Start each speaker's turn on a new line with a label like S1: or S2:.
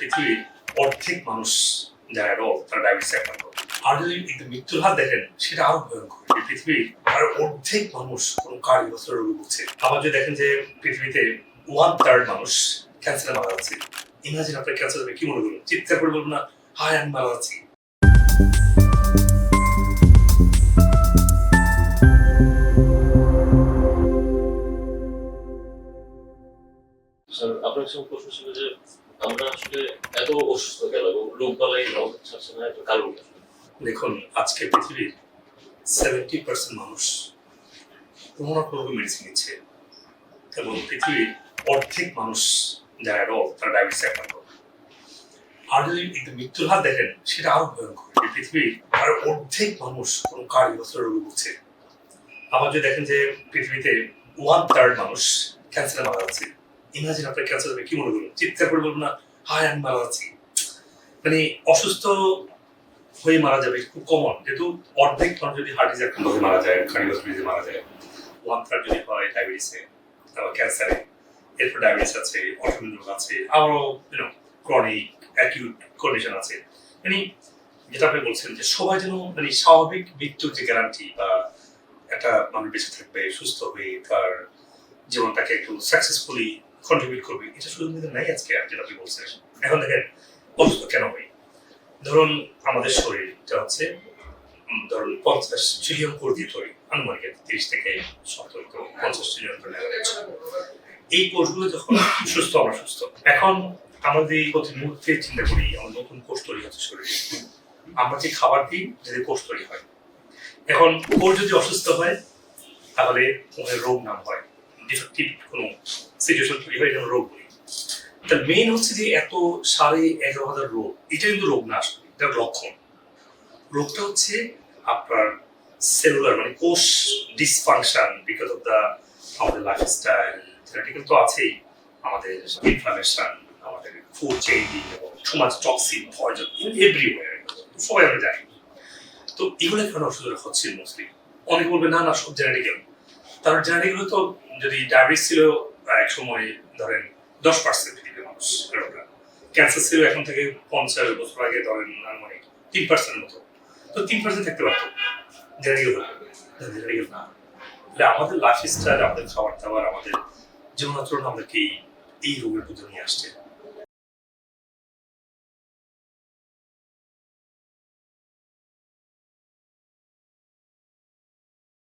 S1: পৃথিবীর অর্ধেক মানুষ যারা রোগ, তারা ডায়াবেটিস আক্রান্ত। আর যদি একটু মৃত্যুর হার দেখেন, সেটা আরও ভয়ঙ্কর। পৃথিবীর আর অর্ধেক মানুষ কোনো কার্ডিওভাস্কুলার রোগে ভুগছে। আবার যদি দেখেন যে পৃথিবীতে ওয়ান থার্ড মানুষ ক্যান্সারে মারা যাচ্ছে। ইমাজিন আপনার ক্যান্সার হবে, কি মনে করবেন? চিৎকার করে বলবেন না, হায়, আমি মারা যাচ্ছি।
S2: আপনার সঙ্গে প্রশ্ন ছিল যে আমরা আসলে এত অসুস্থ গেল রোগ বালাই ছাড়ছে না একটা কারণ
S1: দেখুন আজকে পৃথিবীর সেভেন্টি পার্সেন্ট মানুষ কোনো না কোনো মেডিসিন নিচ্ছে। এবং পৃথিবীর অর্ধেক মানুষ যারা রোগ, তারা ডায়াবেটিস আক্রান্ত। আর যদি একটু মৃত্যুর হার দেখেন, সেটা আরও ভয়ঙ্কর। পৃথিবীর আর অর্ধেক মানুষ কোনো কার্ডিওভাস্কুলার রোগে ভুগছে। আবার যদি দেখেন যে পৃথিবীতে ওয়ান থার্ড মানুষ ক্যান্সারে মারা যাচ্ছে। ইমাজিন আপনার ক্যান্সার হবে কি মনে করবেন চিৎকার করে বলবেন না হায় আমি মারা যাচ্ছি। মানে অসুস্থ হয়ে মারা যাবে খুব কমন যেহেতু অর্ধেক মানুষ যদি হার্ট ডিজিজ আক্রান্ত হয়ে মারা যায় কার্ডিওভাস্কুলার মারা যায়। ওয়ান থার্ড যদি হয় ডায়াবেটিসে তারপর ক্যান্সারে এরপর ডায়াবেটিস আছে অটোমিউন রোগ আছে আরও ইউনো ক্রনিক অ্যাকিউট কন্ডিশন আছে। মানে যেটা আপনি বলছেন যে সবাই যেন মানে স্বাভাবিক মৃত্যুর যে গ্যারান্টি বা একটা মানুষ বেঁচে থাকবে সুস্থ হবে তার জীবনটাকে একটু সাকসেসফুলি কন্ট্রিবিউট করবে। এটা শুধু কিন্তু নাই আজকে, যেটা আপনি বলছেন। এখন দেখেন, অসুস্থ কেন হয় ধরুন, আমাদের শরীরটা হচ্ছে ধরুন, পঞ্চাশ ট্রিলিয়ন কোটি তৈরি। আনুমানিক তিরিশ থেকে সত্তর, তো পঞ্চাশ ট্রিলিয়ন করে এই কোষগুলো যখন সুস্থ, আমরা সুস্থ। এখন আমাদের এই প্রতি মুহূর্তে চিন্তা করি, আমার নতুন কোষ তৈরি হচ্ছে শরীরে, আমরা যে খাবার দিই যদি কোষ তৈরি হয়। এখন কোষ যদি অসুস্থ হয়, তাহলে ওদের রোগ নাম হয় ডিফেক্টিভ কোনো সিচুয়েশন তৈরি হয় যেমন রোগ বলি। তার মেইন হচ্ছে যে এত সাড়ে এগারো হাজার রোগ, এটা কিন্তু রোগ না আসলে, এটা লক্ষণ। রোগটা হচ্ছে আপনার সেলুলার মানে কোষ ডিসফাংশন বিকজ অফ দ্য আমাদের লাইফস্টাইল জেনেটিক্যাল তো আছেই, আমাদের ইনফ্লামেশন আমাদের ফুড চেঞ্জিং এবং সমাজ টক্সিন পয়জন এভরিওয়ার সবাই আমরা জানি। তো এগুলো কেন ওষুধের হচ্ছে মোস্টলি অনেকে বলবে, না না, সব জেনেটিক্যাল তার জেনেটিক্যাল তো যদি ডায়াবেটিস ছিল এক সময় ধরেন দশ পার্সেন্ট পৃথিবীর মানুষ এরকম। ক্যান্সার ছিল এখন থেকে পঞ্চাশ বছর আগে ধরেন আনুমানিক তিন পার্সেন্ট মতো। তো তিন পার্সেন্ট থাকতে পারতো। জেনেটিক্যাল না তাহলে আমাদের লাইফ স্টাইল আমাদের খাবার দাবার, আমাদের জীবনাচরণ আমাদেরকে এই এই রোগের মধ্যে নিয়ে আসছে।